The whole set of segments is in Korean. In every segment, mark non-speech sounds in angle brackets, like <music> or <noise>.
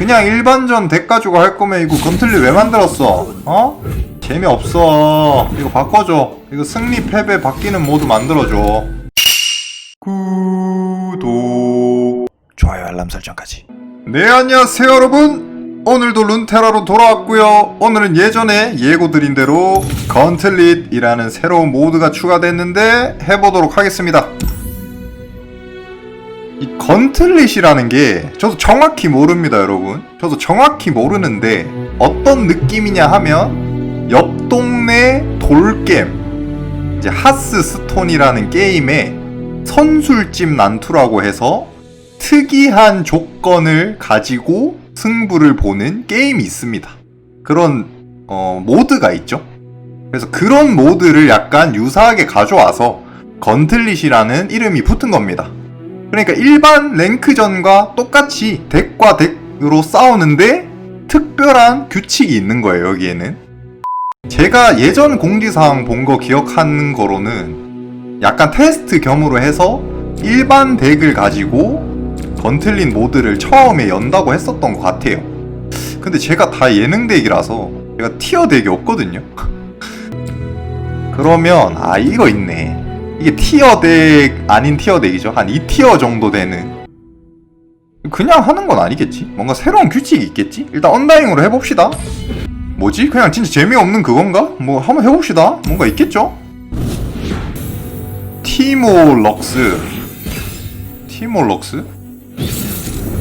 그냥 일반전 덱 가지고 할 거면 이거 건틀리 왜 만들었어? 어? 재미없어. 이거 바꿔줘. 이거 승리 패배 바뀌는 모드 만들어줘. 구독. 좋아요 알람 설정까지. 네 안녕하세요 여러분. 오늘도 룬테라로 돌아왔고요. 오늘은 예전에 예고드린 대로 건틀릿이라는 새로운 모드가 추가됐는데 해보도록 하겠습니다. 이 건틀릿이라는 게 저도 정확히 모릅니다, 여러분. 저도 정확히 모르는데 어떤 느낌이냐 하면 옆 동네 돌겜 이제 하스스톤이라는 게임에 선술집 난투라고 해서 특이한 조건을 가지고 승부를 보는 게임이 있습니다. 그런 어, 모드가 있죠. 그래서 그런 모드를 약간 유사하게 가져와서 건틀릿이라는 이름이 붙은 겁니다. 그러니까 일반 랭크전과 똑같이 덱과 덱으로 싸우는데 특별한 규칙이 있는 거예요, 여기에는. 제가 예전 공지사항 본 거 기억하는 거로는 약간 테스트 겸으로 해서 일반 덱을 가지고 건틀린 모드를 처음에 연다고 했었던 것 같아요. 근데 제가 다 예능 덱이라서 제가 티어 덱이 없거든요. <laughs> 그러면 아 이거 있네. 이게 티어 덱 아닌 티어 덱이죠. 한 2티어 정도 되는. 그냥 하는 건 아니겠지? 뭔가 새로운 규칙이 있겠지? 일단 언다잉으로 해봅시다. 뭐지? 그냥 진짜 재미없는 그건가? 뭐 한번 해봅시다. 뭔가 있겠죠? 티모 럭스. 티모 럭스?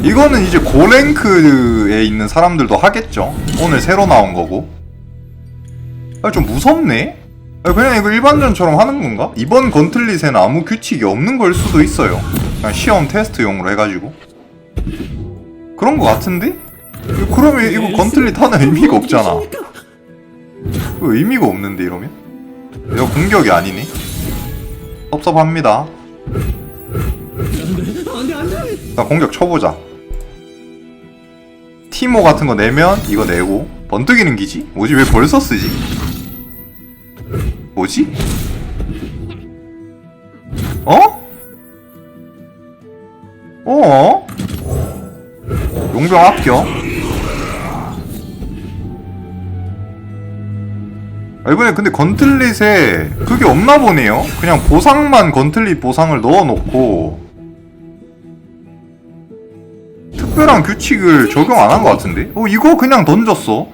이거는 이제 고랭크에 있는 사람들도 하겠죠. 오늘 새로 나온 거고. 아, 좀 무섭네? 아, 그냥 이거 일반전처럼 하는 건가? 이번 건틀릿에는 아무 규칙이 없는 걸 수도 있어요. 그냥 시험 테스트용으로 해가지고. 그런 거 같은데? 그러면 이거 건틀릿 하는 의미가 없잖아. 이거 의미가 없는데 이러면? 이거 공격이 아니네? 섭섭합니다. 나 공격 쳐보자. 티모 같은 거 내면 이거 내고 번뜩이는 기지? 뭐지 왜 벌써 쓰지? 뭐지? 어? 어? 용병 합격? 아, 이번에 근데 건틀릿에 그게 없나 보네요. 그냥 보상만 건틀릿 보상을 넣어놓고 특별한 규칙을 적용 안 한 것 같은데? 어 이거 그냥 던졌어.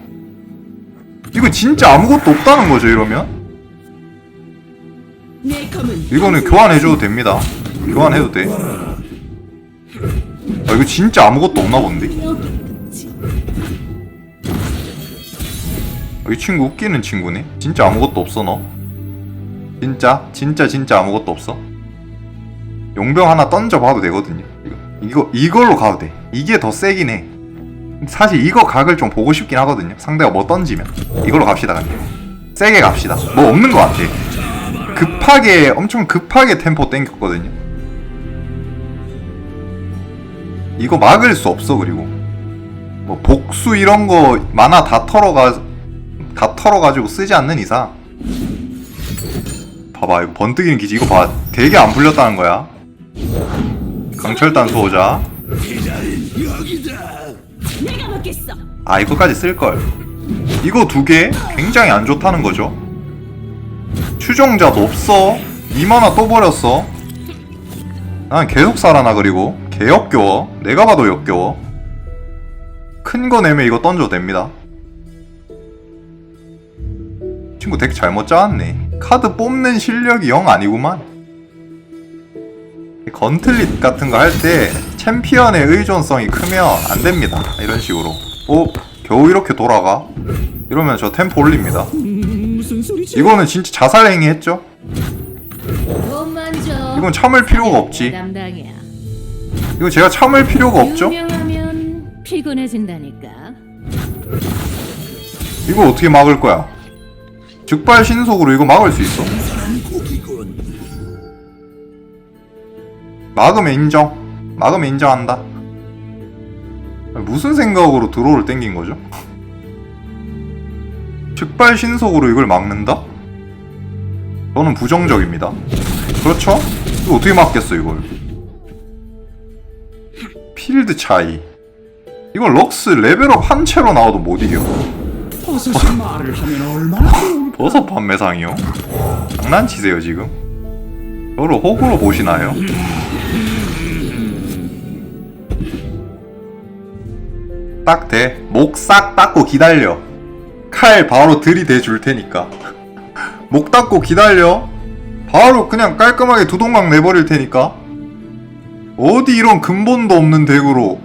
이거 진짜 아무것도 없다는 거죠 이러면? 이거는 교환해줘도 됩니다. 교환해도 돼. 아 이거 진짜 아무것도 없나 본데? 아, 이 친구 웃기는 친구네. 진짜 아무것도 없어 너. 진짜 진짜 진짜 아무것도 없어. 용병 하나 던져봐도 되거든요. 이거 이거 이걸로 가도 돼. 이게 더 세긴 해. 사실 이거 각을 좀 보고 싶긴 하거든요. 상대가 뭐 던지면 이걸로 갑시다 근데. 세게 갑시다. 뭐 없는 것 같아. 급하게 엄청 급하게 템포 땡겼거든요. 이거 막을 수 없어 그리고. 뭐 복수 이런 거 만화 다 털어가 다 털어가지고 쓰지 않는 이상. 봐봐 이거 번뜩이는 기지. 이거 봐 되게 안 풀렸다는 거야. 강철단 먹겠어. 아 이거까지 쓸걸. 이거 두 개? 굉장히 안 좋다는 거죠 추종자도 없어. 2만화 또 버렸어. 난 계속 살아나 그리고. 개 역겨워. 내가 봐도 역겨워. 큰 거 내면 이거 던져도 됩니다. 친구 덱 잘못 짜왔네. 카드 뽑는 실력이 영 아니구만. 건틀릿 같은 거 할 때 챔피언의 의존성이 크면 안 됩니다. 이런 식으로. 오 겨우 이렇게 돌아가. 이러면 저 템포 올립니다 소리지? 이거는 진짜 자살 행위 했죠? 돈 만져. 이건 참을 필요가 없지. 담당이야. 이거 제가 참을 필요가 없죠? 유명하면 피곤해진다니까. 이거 어떻게 막을 거야? 즉발 신속으로 이거 막을 수 있어? 막으면 인정. 막으면 인정한다. 무슨 생각으로 드로우를 땡긴 거죠? 즉발 신속으로 이걸 막는다? 저는 부정적입니다. 그렇죠? 이거 어떻게 막겠어 이걸? 필드 차이. 이건 럭스 레벨업 한 채로 나와도 못 이겨 버섯이 말을 하면 얼마나 좋은 버섯 판매상이요? 장난치세요 지금? 저를 호구로 보시나요? 딱 돼. 목 싹 닦고 기다려. 칼 바로 들이대 줄 테니까. 목 닦고 기다려. 바로 그냥 깔끔하게 두 동강 내버릴 테니까. 어디 이런 근본도 없는 덱으로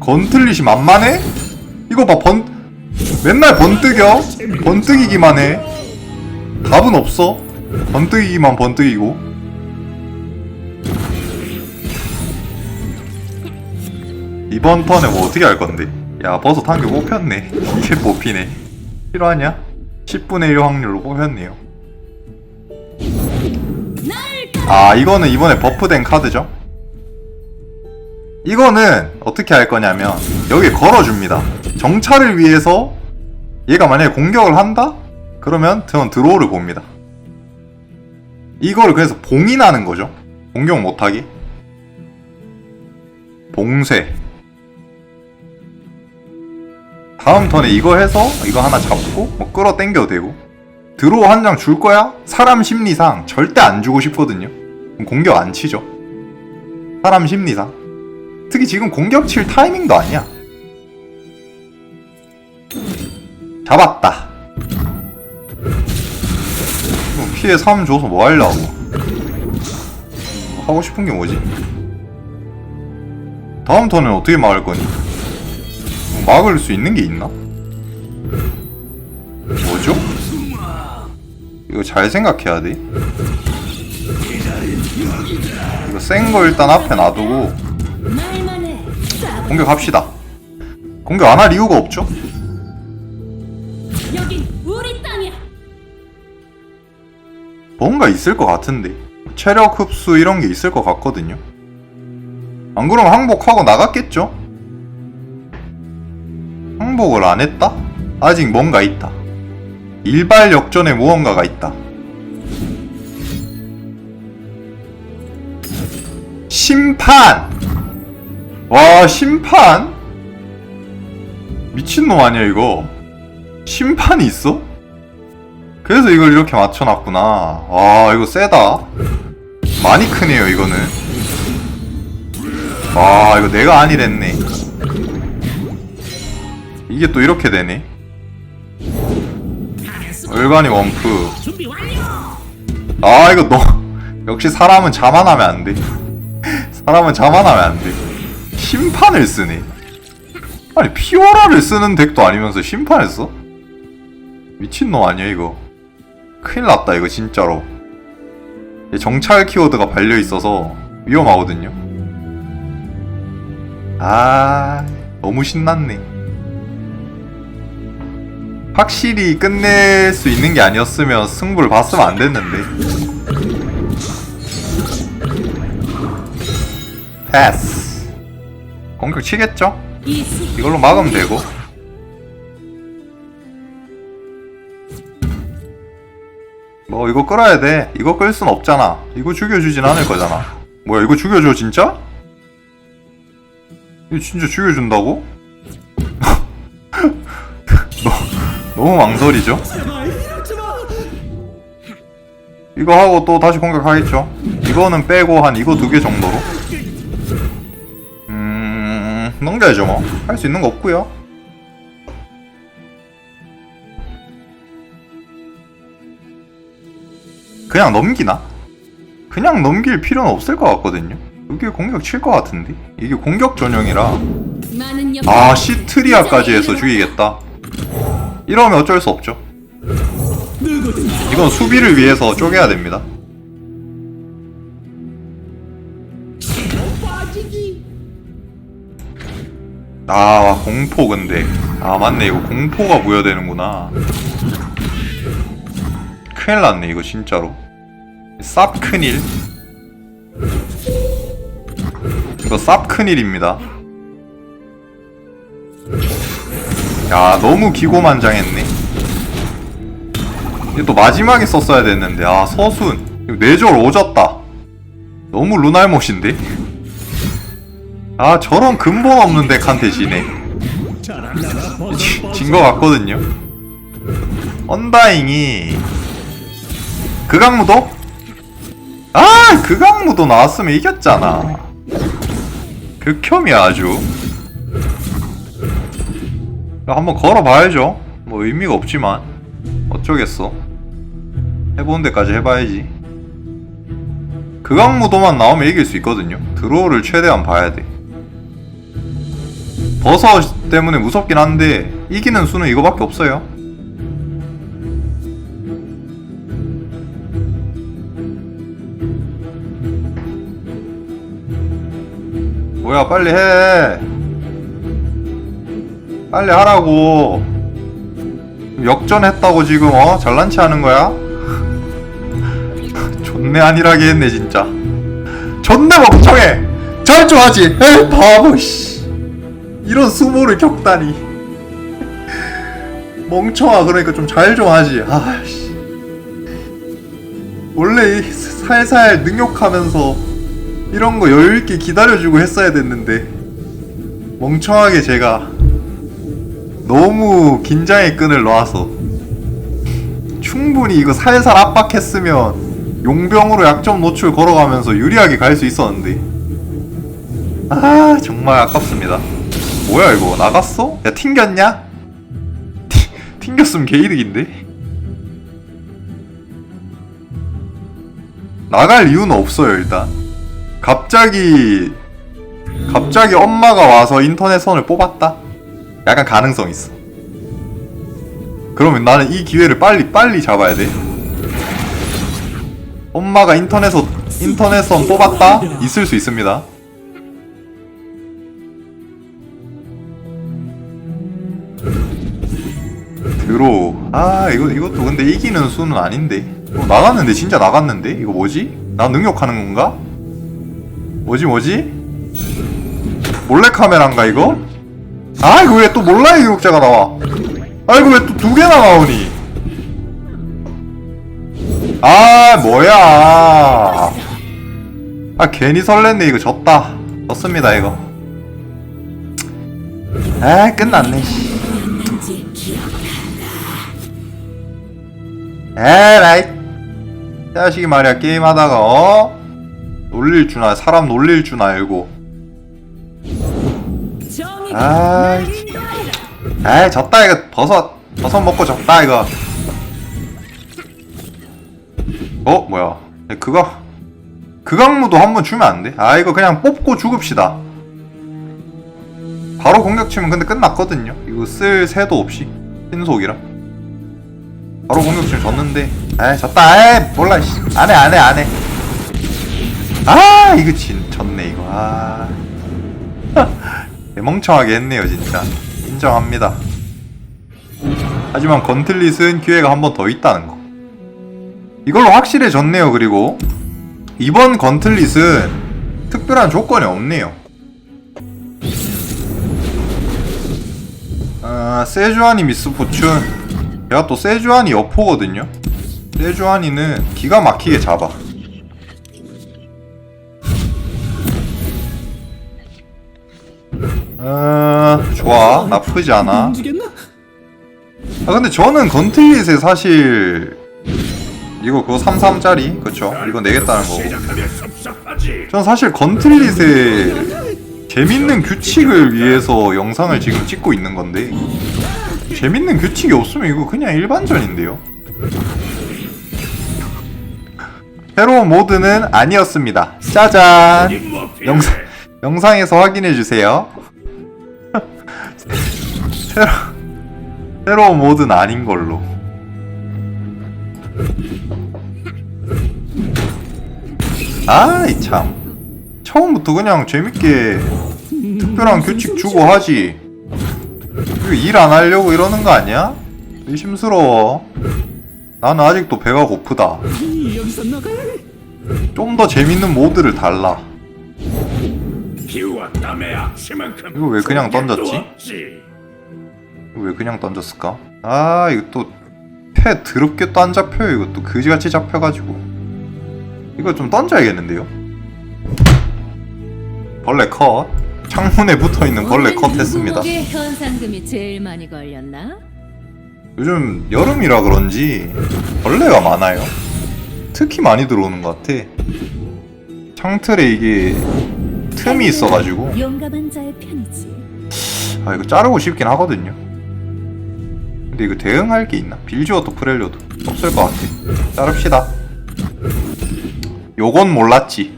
건틀릿이 만만해? 이거 봐 번... 맨날 번뜩여 번뜩이기만 해 답은 없어 번뜩이기만 번뜩이고 이번 턴에 뭐 어떻게 할 건데 야 버섯 한 개 뽑혔네 이게 뽑히네 필요하냐? 10분의 1 확률로 뽑혔네요 아 이거는 이번에 버프된 카드죠 이거는 어떻게 할 거냐면 여기 걸어줍니다. 정찰을 위해서 얘가 만약에 공격을 한다? 그러면 저는 드로우를 봅니다. 이거를 그래서 봉인하는 거죠. 공격 못하기. 봉쇄. 다음 턴에 이거 해서 이거 하나 잡고 뭐 끌어 당겨도 되고 드로우 한 장 줄 거야? 사람 심리상 절대 안 주고 싶거든요. 공격 안 치죠. 사람 심리상. 특히 지금 공격 칠 타이밍도 아니야. 잡았다. 피해 3 줘서 뭐 하려고. 하고 싶은 게 뭐지? 다음 턴은 어떻게 막을 거니? 막을 수 있는 게 있나? 뭐죠? 이거 잘 생각해야 돼. 이거 센 거 일단 앞에 놔두고. 공격합시다. 공격 안 할 이유가 없죠? 뭔가 있을 것 같은데. 체력 흡수 이런 게 있을 것 같거든요. 안 그러면 항복하고 나갔겠죠? 항복을 안 했다? 아직 뭔가 있다. 일발 역전에 무언가가 있다. 심판! 와, 심판? 미친놈 아니야, 이거? 심판이 있어? 그래서 이걸 이렇게 맞춰놨구나. 와, 이거 세다. 많이 크네요, 이거는. 와, 이거 내가 아니랬네. 이게 또 이렇게 되네. 얼간이 원프. 아, 이거 너. <laughs> 역시 사람은 자만하면 안 돼. <laughs> 사람은 자만하면 안 돼. 심판을 쓰네. 아니, 피오라를 쓰는 덱도 아니면서 심판을 써? 미친놈 아니야, 이거. 큰일 났다, 이거 진짜로. 이 정찰 키워드가 발려 있어서 위험하거든요. 아, 너무 신났네. 확실히 끝낼 수 있는 게 아니었으면 승부를 봤으면 안 됐는데. 패스. 공격 치겠죠? 이걸로 막으면 되고. 뭐 이거 끌어야 돼. 이거 끌 순 없잖아. 이거 죽여주진 않을 거잖아. 뭐야 이거 죽여줘 진짜? 이거 진짜 죽여준다고? 너무 망설이죠? 이거 하고 또 다시 공격하겠죠. 이거는 빼고 한 이거 두 개 정도로. 음, 넘겨야죠 뭐. 할 수 있는 거 없고요. 그냥 넘기나? 그냥 넘길 필요는 없을 것 같거든요. 이게 공격 칠 것 같은데? 이게 공격 전용이라. 아, 시트리아까지 해서 죽이겠다. 이러면 어쩔 수 없죠. 이건 수비를 위해서 쪼개야 됩니다. 아 공포 근데. 아 맞네. 이거 공포가 부여되는구나. 큰일 났네 이거 진짜로. 쌉 큰일. 이거 쌉 큰일입니다 야 너무 기고만장했네. 이거 또 마지막에 썼어야 됐는데 아 서순. 뇌절 오졌다. 너무 루날못인데? 아 저런 근본 없는 덱한테 지네. <laughs> 진 거 같거든요. 언다잉이. 극악무도? 아 극악무도 나왔으면 이겼잖아. 극혐이야 아주 한번 걸어봐야죠. 뭐 의미가 없지만. 어쩌겠어. 해보는 데까지 해봐야지. 극악무도만 나오면 이길 수 있거든요. 드로우를 최대한 봐야 돼. 버섯 때문에 무섭긴 한데 이기는 수는 이거밖에 없어요. 뭐야 빨리 해. 빨리 하라고. 역전했다고 지금 어 잘난 체 하는 거야? <laughs> 존내 안일하게 했네 진짜. 존내 멍청해. 절조하지. 에이 바보 씨. 이런 수모를 겪다니 <laughs> 멍청아 그러니까 좀 잘좀 하지 아씨 원래 이 살살 능욕하면서 이런 거 여유있게 기다려주고 했어야 됐는데 멍청하게 제가 너무 긴장의 끈을 놓아서 충분히 이거 살살 압박했으면 용병으로 약점 노출 걸어가면서 유리하게 갈 수 있었는데 아 정말 아깝습니다 뭐야 이거 나갔어? 야 튕겼냐? 튕- 튕겼으면 개이득인데? 나갈 이유는 없어요 일단 갑자기 갑자기 엄마가 와서 인터넷 선을 뽑았다? 약간 가능성 있어 그러면 나는 이 기회를 빨리 빨리 잡아야 돼 엄마가 인터넷선 인터넷선 뽑았다? 있을 수 있습니다 드로우 아 이거 이것도 근데 이기는 수는 아닌데 어, 나갔는데 진짜 나갔는데 이거 뭐지? 나 능욕하는 건가? 뭐지 뭐지? 몰래카메라인가 이거? 아 이거 왜 또 몰라의 기록자가 나와? 아 이거 왜 또 두 개나 나오니? 아 뭐야. 아 괜히 설렜네 이거 졌다. 졌습니다 이거. 아 끝났네 에라이 자식이 말이야 게임하다가 어? 놀릴 줄 알, 사람 놀릴 줄 알고 아, 에이 졌다 이거. 버섯. 버섯 먹고 졌다 이거. 어 뭐야. 그거 극악무도 한 번 주면 안 돼? 아 이거 그냥 뽑고 죽읍시다. 바로 공격 치면 근데 끝났거든요? 이거 쓸 새도 없이? 신속이라? 바로 공격 치면 졌는데? 에이 졌다. 에이 몰라 씨. 안해 안해 안해. 아 이거 진 졌네 이거. 아 <laughs> 멍청하게 했네요 진짜. 인정합니다. 하지만 건틀릿은 기회가 한 번 더 있다는 거. 이걸로 확실해졌네요 그리고. 이번 건틀릿은 특별한 조건이 없네요. 아 세주아니 미스 포춘. 제가 또 세주아니 여포거든요. 세주아니는 기가 막히게 잡아 어, 좋아. 나쁘지 않아. 움직였나? 아 근데 저는 건틀릿에 사실 이거 그거 33짜리? 그쵸? 이거 내겠다는 거고. 저는 사실 건틀릿의 재밌는 규칙을 위해서 영상을 지금 찍고 있는 건데 재밌는 규칙이 없으면 이거 그냥 일반전인데요? 새로운 모드는 아니었습니다. 짜잔! 영상, 영상에서 확인해주세요 새로, 새로운 모드는 아닌 걸로. 아이 참. 처음부터 그냥 재밌게 특별한 규칙 주고 하지. 일 안 하려고 이러는 거 아니야? 의심스러워. 나는 아직도 배가 고프다. 좀 더 재밌는 모드를 달라. 이거 왜 그냥 던졌지? 왜 그냥 던졌을까? 아 이거 또패 더럽게 또 안 잡혀요 이것도 그지같이 잡혀가지고 이거 좀 던져야겠는데요? 벌레 컷 창문에 붙어있는 벌레 컷 했습니다 누구에게 현상금이 제일 많이 걸렸나? 요즘 여름이라 그런지 벌레가 많아요 특히 많이 들어오는 것 같아 창틀에 이게 틈이 있어가지고 용감한 자의 편이지. 아 이거 자르고 싶긴 하거든요 근데 이거 대응할 게 있나? 빌지워도 프렐료도 없을 것 같아 자릅시다 요건 몰랐지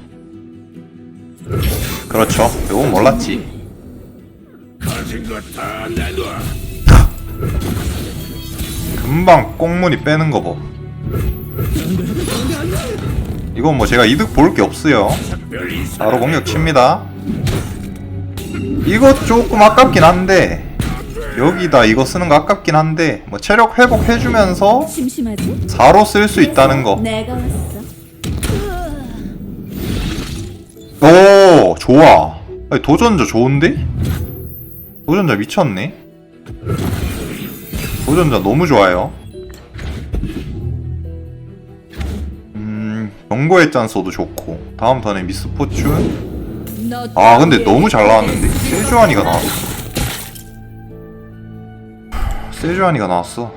그렇죠 요건 몰랐지. <laughs> 금방 꽁무니 빼는 거 봐. 이건 뭐 제가 이득 볼 게 없어요. 바로 공격 칩니다. 이거 조금 아깝긴 한데 여기다 이거 쓰는 거 아깝긴 한데 뭐 체력 회복해주면서 심심하지? 4로 쓸 수 있다는 거. 내가 왔어. 오 좋아. 아니, 도전자 좋은데? 도전자 미쳤네. 도전자 너무 좋아요. 음 경고의 짠소도 좋고 다음 턴에 미스 포춘. 너아 근데 너무 잘 나왔는데 세주안이가 나왔어. 세주안이가 나왔어.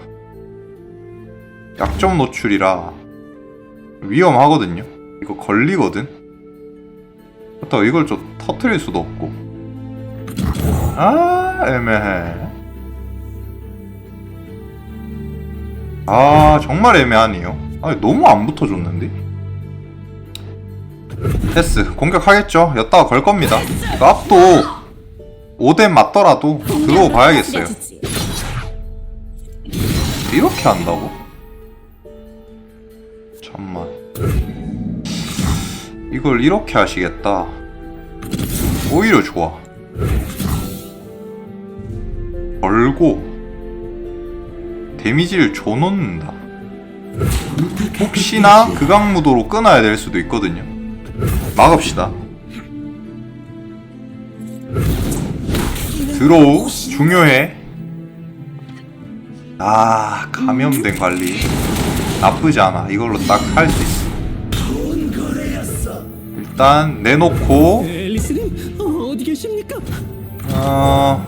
약점 노출이라 위험하거든요. 이거 걸리거든. 그렇다고 이걸 좀 터트릴 수도 없고. 아 애매해. 아 정말 애매하네요. 아니 너무 안 붙어줬는데. 패스 공격하겠죠. 였다가 걸 겁니다. 이거 앞도 5대 맞더라도 들어오 봐야겠어요. 이렇게 한다고? 잠만. 이걸 이렇게 하시겠다. 오히려 좋아. 걸고 데미지를 줘놓는다. 혹시나 극악무도로 끊어야 될 수도 있거든요. 막읍시다. 드로우 중요해. 아 감염된 관리 나쁘지 않아. 이걸로 딱 할 수 있어. 일단 내놓고 앨리스님 어, 어디 계십니까? 어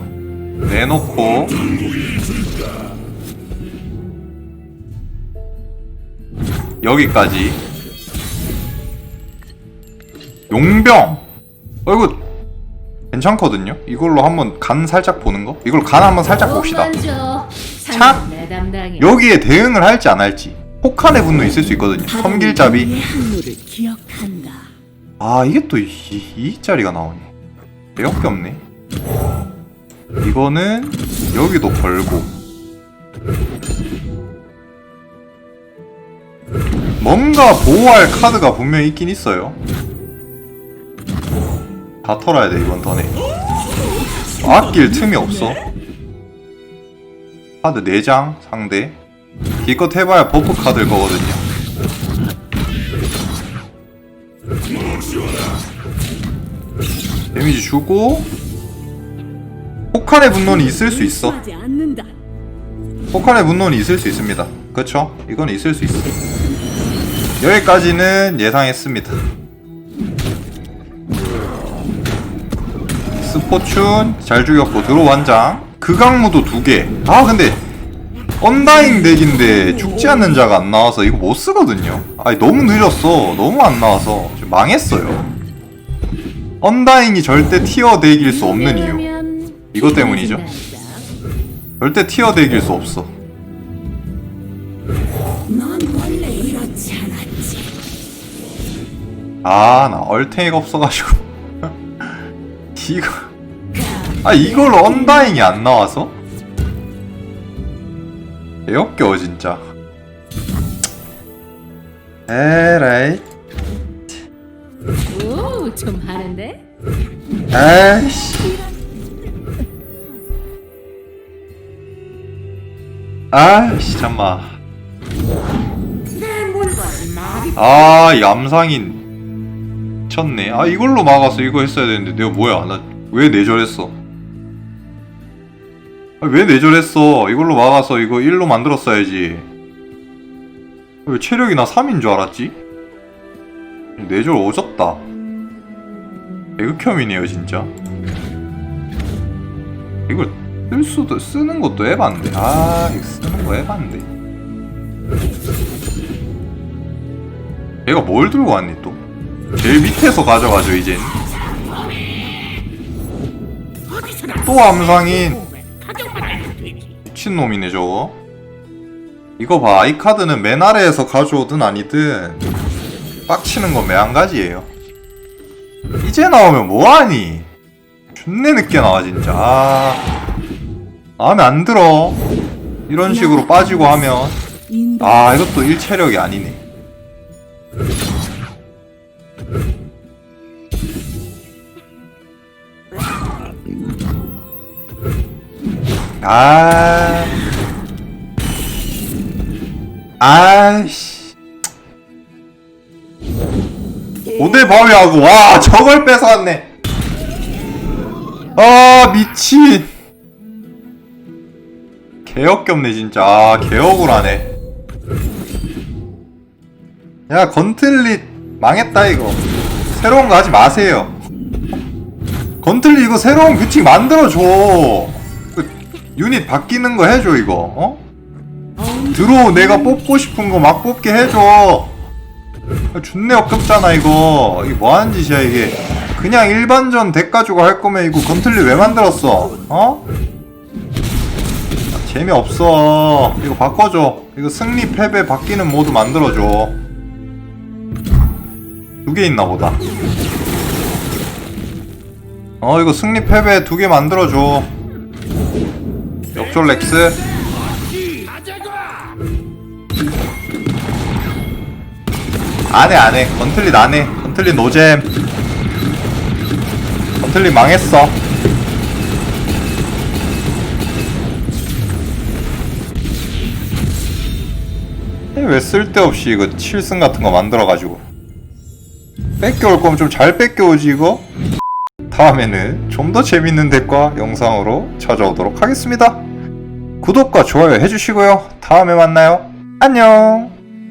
내놓고 여기까지 용병 어 이거 괜찮거든요 이걸로 한번 간 살짝 보는 거 이걸 간 한번 살짝 봅시다 차? 내 담당이야. 여기에 대응을 할지 안 할지 혹한의 분노 있을 수 있거든요. 섬길잡이. 아 이게 또 이, 이 자리가 나오네. 대역게 없네. 이거는 여기도 걸고. 뭔가 보호할 카드가 분명히 있긴 있어요. 다 털어야 돼 이번 턴에. 아낄 틈이 없어 카드 4장 상대. 기껏 해봐야 버프 카드일 거거든요. 데미지 주고 혹한의 분노는 있을 수 있어. 혹한의 분노는 있을 수 있습니다. 그쵸? 이건 있을 수 있어. 여기까지는 예상했습니다. 스포춘 잘 죽였고 드로 완장 극악무도 두개 아 근데 언다잉 덱인데 죽지 않는 자가 안 나와서 이거 못 쓰거든요. 아니 너무 늦었어. 너무 안 나와서 지금 망했어요. 언다잉이 절대 티어 덱일 수 없는 이유. 이것 때문이죠. 절대 티어 덱일 수 없어. 넌 원래 이렇지 않았지. 아나 얼탱이가 없어가지고. <laughs> 이거 아 이걸 언다잉이 안 나와서? 개역겨워 진짜. 에라이. 오, 좀 하는데? 아이씨. 아이씨 잠만 아 얌상인. 미쳤네. 아 이걸로 막아서 이거 했어야 되는데 내가 뭐야? 나 왜 내절했어 아, 왜 내절했어? 이걸로 막아서 이거 1로 만들었어야지. 왜 체력이 나 3인 줄 알았지? 내절 오졌다. 애극혐이네요 진짜. 이걸 쓸 수도 쓰는 것도 해봤는데. 아 이거 쓰는 거 해봤는데. 얘가 뭘 들고 왔니 또? 제일 밑에서 가져가죠 이젠. 또 암상인 미친놈이네 저거. 이거 봐 이 카드는 맨 아래에서 가져오든 아니든 빡치는 건 매한가지예요. 이제 나오면 뭐하니? 존내 늦게 나와 진짜. 아, 마음에 안 들어. 이런 식으로 빠지고 하면. 아 이것도 일체력이 아니네 아. 아이씨. 오대 바위하고 와 저걸 뺏어왔네. 아 미친. 개역겹네 진짜. 아 개억울하네. 야 건틀릿 망했다 이거. 새로운 거 하지 마세요. 건틀릿 이거 새로운 규칙 만들어줘. 그 유닛 바뀌는 거 해줘 이거. 어? 드로우 내가 뽑고 싶은 거 막 뽑게 해줘. 아, 존내 역겹잖아 이거. 이게 뭐하는 짓이야 이게. 그냥 일반전 덱 가지고 할 거면 이거 건틀릿 왜 만들었어? 어? 아, 재미없어. 이거 바꿔줘. 이거 승리 패배 바뀌는 모드 만들어줘. 두 개 있나 보다. 어 이거 승리 패배 두 개 만들어줘 역전 렉스. 안해 안해 건틀릿 안해 건틀릿 노잼. 건틀릿 망했어. 왜 쓸데없이 이거 7승 같은 거 만들어가지고. 뺏겨올 거면 좀 잘 뺏겨오지 이거? 다음에는 좀 더 재밌는 덱과 영상으로 찾아오도록 하겠습니다 구독과 좋아요 해주시고요. 다음에 만나요. 안녕